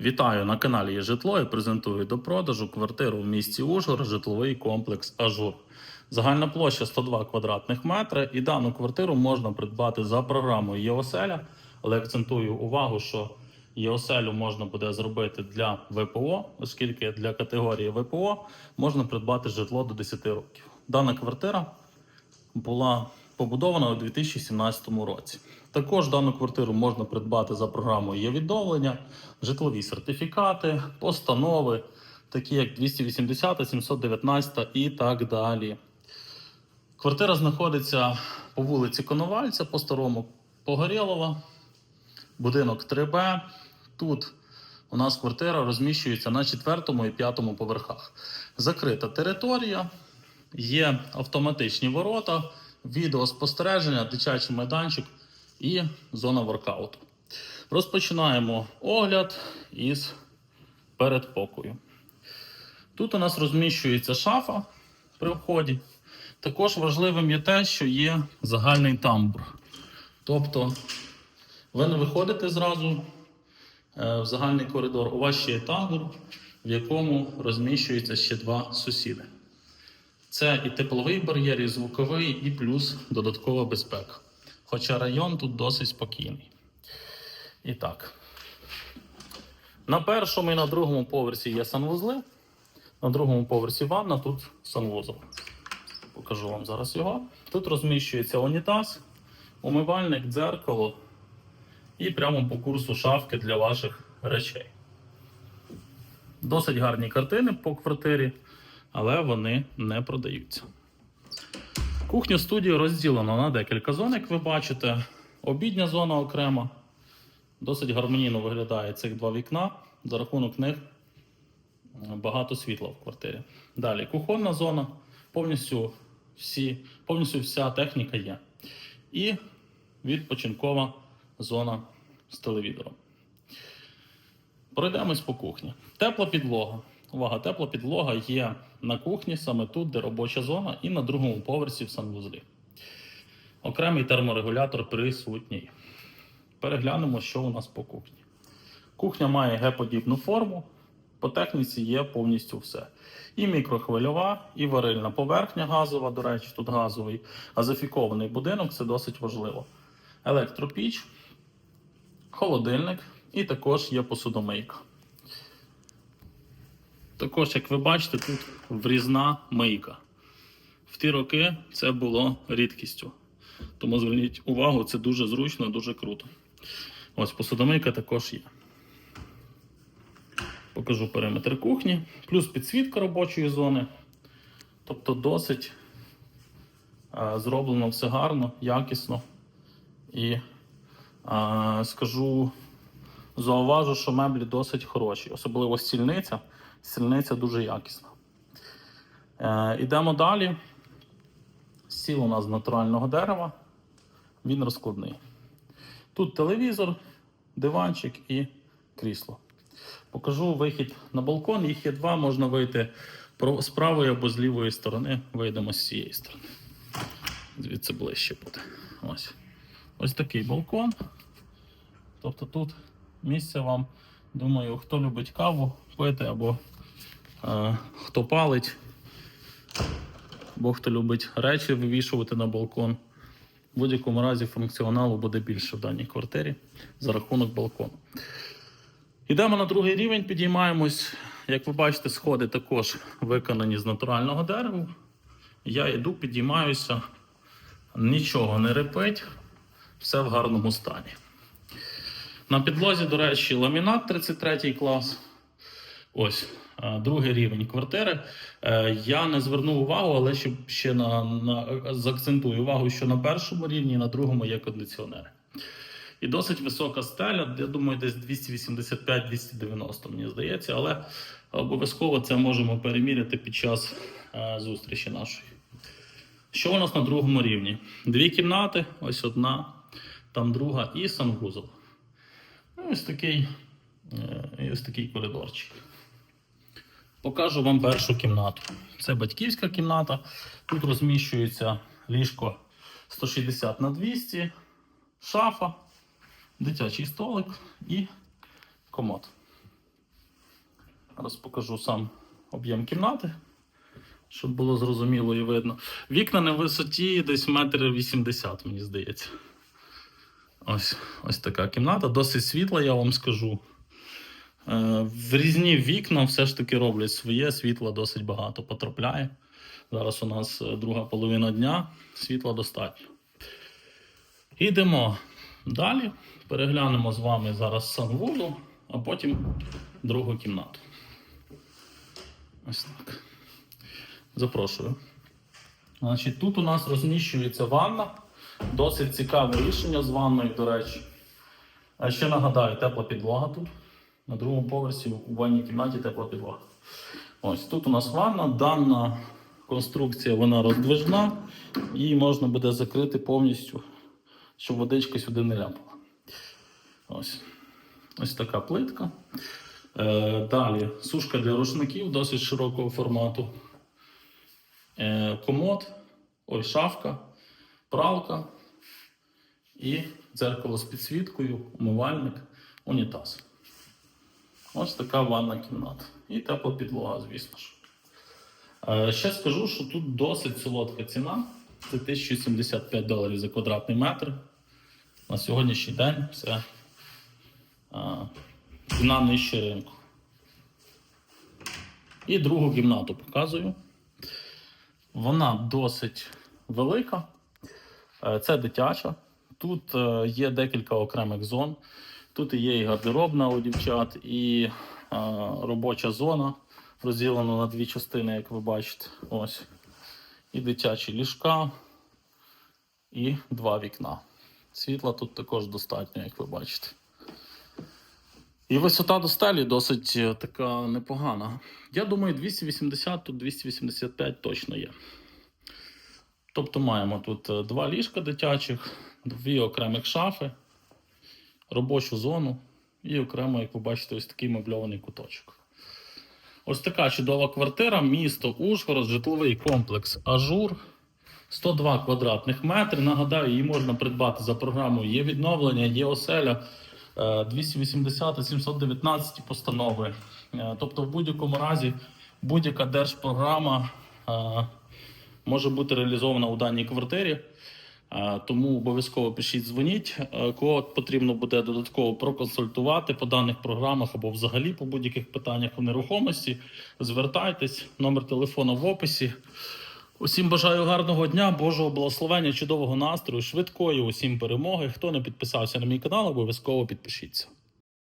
Вітаю на каналі є житло і презентую до продажу квартиру в місті Ужгород, житловий комплекс Ажур. Загальна площа 102 квадратних метри, і дану квартиру можна придбати за програмою ЄОСЕЛЯ, але акцентую увагу, що ЄОСЕЛю можна буде зробити для ВПО, оскільки для категорії ВПО можна придбати житло до 10 років. Дана квартира була побудована у 2017 році. Також дану квартиру можна придбати за програмою є відновлення, житлові сертифікати, постанови, такі як 280, 719 і так далі. Квартира знаходиться по вулиці Коновальця, по старому Погорєлова, будинок 3Б. Тут у нас квартира розміщується на четвертому і п'ятому поверхах. Закрита територія, є автоматичні ворота, відеоспостереження, дитячий майданчик і зона воркауту. Розпочинаємо огляд із передпокою. Тут у нас розміщується шафа при вході. Також важливим є те, що є загальний тамбур. Тобто ви не виходите зразу е, в загальний коридор. У вас ще є тамбур, в якому розміщуються ще два сусіди. Це і тепловий бар'єр, і звуковий, і плюс додаткова безпека. Хоча район тут досить спокійний. І так. На першому і на другому поверсі є санвузли. На другому поверсі ванна, тут санвузол. Покажу вам зараз його. Тут розміщується унітаз, умивальник, дзеркало і прямо по курсу шафки для ваших речей. Досить гарні картини по квартирі, але вони не продаються. Кухня студії розділена на декілька зон, як ви бачите. Обідня зона окрема. Досить гармонійно виглядає цих два вікна. За рахунок них е, багато світла в квартирі. Далі кухонна зона, повністю, всі, повністю вся техніка є. І відпочинкова зона з телевізором. Пройдемось по кухні. Тепла підлога. Увага, тепла підлога є на кухні, саме тут, де робоча зона, і на другому поверсі в санвузлі. Окремий терморегулятор присутній. Переглянемо, що у нас по кухні. Кухня має Г-подібну форму. По техніці є повністю все. І мікрохвильова, і варильна поверхня газова, до речі, тут газовий, газифікований будинок це досить важливо. Електропіч, холодильник і також є посудомийка. Також, як ви бачите, тут врізна мийка. В ті роки це було рідкістю. Тому зверніть увагу, це дуже зручно, дуже круто. Ось посудомийка також є. Покажу периметр кухні, плюс підсвітка робочої зони. Тобто досить е, зроблено все гарно, якісно. І е, скажу, зауважу, що меблі досить хороші, особливо стільниця. Стільниця дуже якісна. Е, ідемо далі. Стіл у нас з натурального дерева, він розкладний. Тут телевізор, диванчик і крісло. Покажу вихід на балкон. Їх є два, можна вийти з правої або з лівої сторони. Вийдемо з цієї сторони. Звідси ближче буде. Ось. Ось такий балкон. Тобто тут місце вам, думаю, хто любить каву пити або е, хто палить, або хто любить речі вивішувати на балкон. В будь-якому разі функціоналу буде більше в даній квартирі за рахунок балкону. Йдемо на другий рівень, підіймаємось. Як ви бачите, сходи також виконані з натурального дерева. Я йду, підіймаюся, нічого не репить, все в гарному стані. На підлозі, до речі, ламінат 33 клас. Ось е, другий рівень квартири. Е, Я не звернув увагу, але щоб ще на, на заакцентую увагу, що на першому рівні на другому є кондиціонери. І досить висока стеля, я думаю, десь 285-290, мені здається, але обов'язково це можемо переміряти під час е, зустрічі нашої. Що у нас на другому рівні? Дві кімнати, ось одна, там друга і санвузол. Ну, Ось такий, е, ось такий коридорчик. Покажу вам першу кімнату. Це батьківська кімната. Тут розміщується ліжко 160 на 200, шафа, дитячий столик і комод. Зараз покажу сам об'єм кімнати, щоб було зрозуміло і видно. Вікна на висоті десь метр вісімдесят, мені здається. Ось, ось така кімната, досить світла, я вам скажу. Е, В різні вікна все ж таки роблять своє, світла досить багато потрапляє. Зараз у нас е, друга половина дня, світла достатньо. Йдемо далі. Переглянемо з вами зараз санвузол, а потім другу кімнату. Ось так. Запрошую. Значить, тут у нас розміщується ванна. Досить цікаве рішення з ванною, до речі. А ще нагадаю, тепла підлога тут. На другому поверсі у ванній кімнаті тепла підлога. Ось тут у нас ванна. Дана конструкція вона роздвижна, її можна буде закрити повністю, щоб водичка сюди не ляпала. Ось. Ось така плитка. Е, далі сушка для рушників досить широкого формату. Е, комод, ой, шафка, пралка і дзеркало з підсвіткою, умивальник, унітаз. Ось така ванна кімната. І тепла підлога, звісно ж. Е, Ще скажу, що тут досить солодка ціна. Це 1075 доларів за квадратний метр. На сьогоднішній день це ціна нижче ринку. І другу кімнату показую. Вона досить велика. Е, Це дитяча. Тут е, є декілька окремих зон. Тут є і гардеробна у дівчат, і е, робоча зона розділена на дві частини, як ви бачите. Ось. І дитячі ліжка, і два вікна. Світла тут також достатньо, як ви бачите. І висота до стелі досить така непогана. Я думаю, 280, тут 285 точно є. Тобто маємо тут е, два ліжка дитячих, дві окремих шафи, робочу зону і окремо, як ви бачите, ось такий мебльований куточок. Ось така чудова квартира, місто Ужгород, житловий комплекс Ажур. 102 квадратних метри. Нагадаю, її можна придбати за програмою Є відновлення, є оселя е, 280 та 719 постанови. Е, Тобто, в будь-якому разі будь-яка держпрограма е, може бути реалізована у даній квартирі. Тому обов'язково пишіть, дзвоніть. Кого потрібно буде додатково проконсультувати по даних програмах або взагалі по будь-яких питаннях у нерухомості. Звертайтесь, номер телефону в описі. Усім бажаю гарного дня, Божого благословення, чудового настрою, швидкої усім перемоги. Хто не підписався на мій канал, обов'язково підпишіться.